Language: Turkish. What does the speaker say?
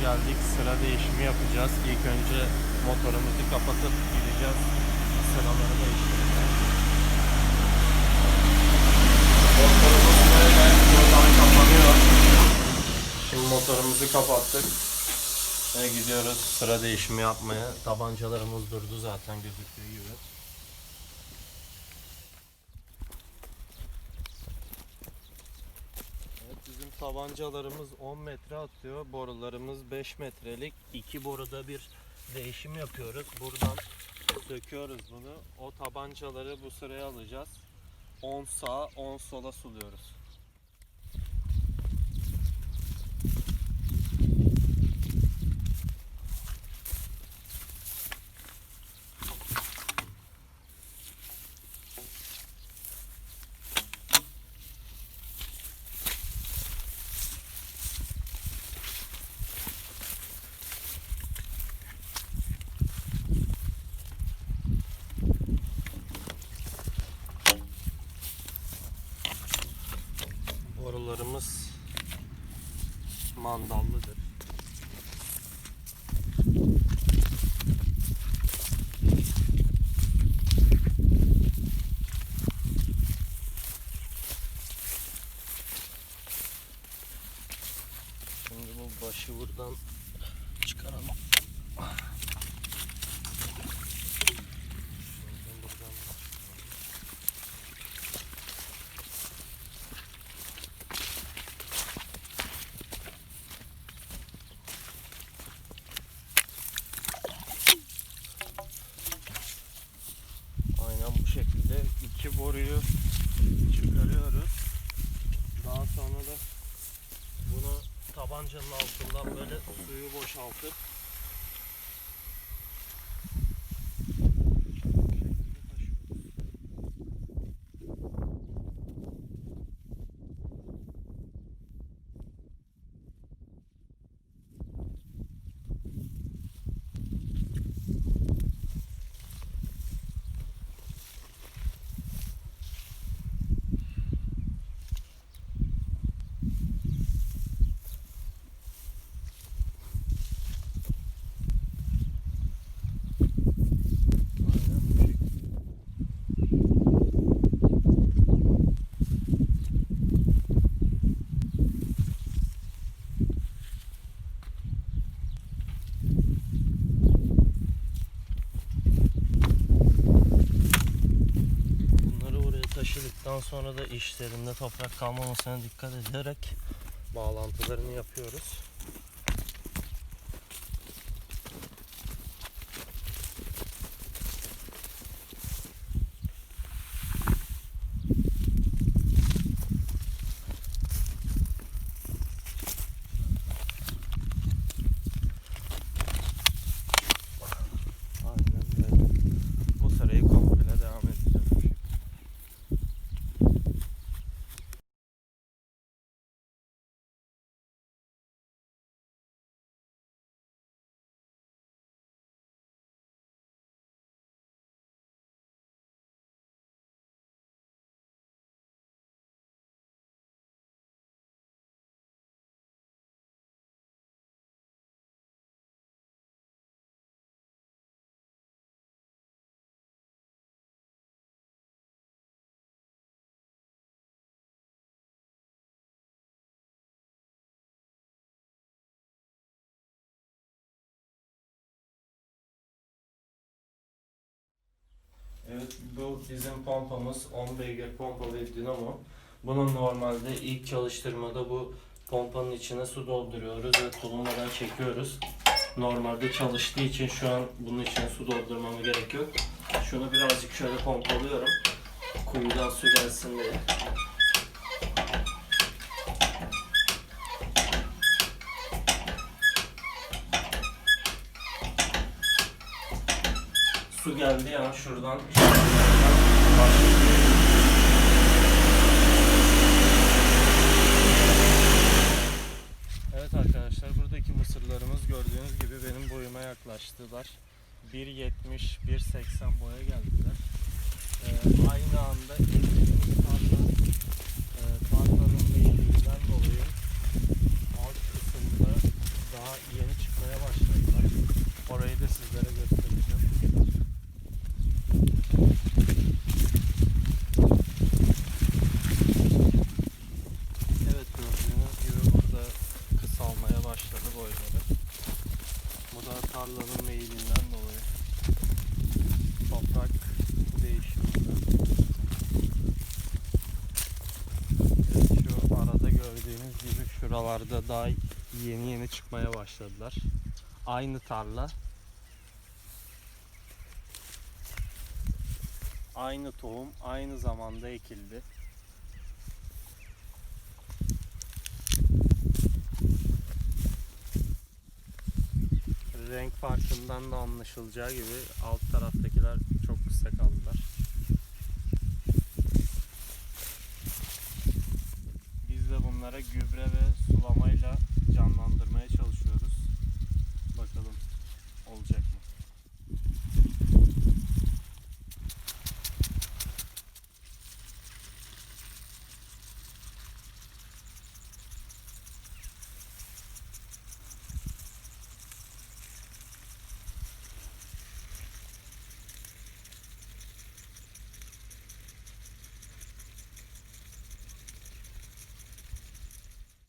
geldik sıra değişimi yapacağız. İlk önce motorumuzu kapatıp gideceğiz sıraları değiştirmeye. Motorumuz böyle buradan kapanıyor. Şimdi motorumuzu kapattık. Ve gidiyoruz sıra değişimi yapmaya. Tabancalarımız durdu zaten gözüktüğü gibi. Evet bizim tabancalarımız 10 metre atıyor. Borularımız 5 metrelik. İki boruda bir değişim yapıyoruz. Buradan söküyoruz bunu. O tabancaları bu sıraya alacağız. 10 sağa 10 sola suluyoruz. Borularımız mandallıdır. Şimdi bu başı buradan çıkaralım. Şimdi buradan Aynen bu şekilde iki boruyu çıkarıyoruz. Daha sonra da bunu tabancanın altından böyle suyu boşaltıp taşıdıktan sonra da işlerinde toprak kalmamasına dikkat ederek bağlantılarını yapıyoruz. Aynen böyle. Bu sırayı komple devam edeceğiz. bu şekilde. Evet bu bizim pompamız 10 beygir pompa ve dinamo. Bunun normalde ilk çalıştırmada bu pompanın içine su dolduruyoruz ve tulumbadan çekiyoruz. Normalde çalıştığı için şu an bunun içine su doldurmama gerek yok. Şunu birazcık şöyle pompalıyorum. Kuyudan su gelsin diye. su geldi ya şuradan. Evet arkadaşlar buradaki mısırlarımız gördüğünüz gibi benim boyuma yaklaştılar. 1.70, 1.80 boya geldiler. Ee, aynı anda indiğimiz tarla, e, tarlanın meyliğinden dolayı Şuralarda daha yeni yeni çıkmaya başladılar. Aynı tarla. Aynı tohum aynı zamanda ekildi. Renk farkından da anlaşılacağı gibi alt taraftakiler çok kısa kaldılar. hayvanlara gübre ve sulamayla canlandırmaya çalışıyoruz.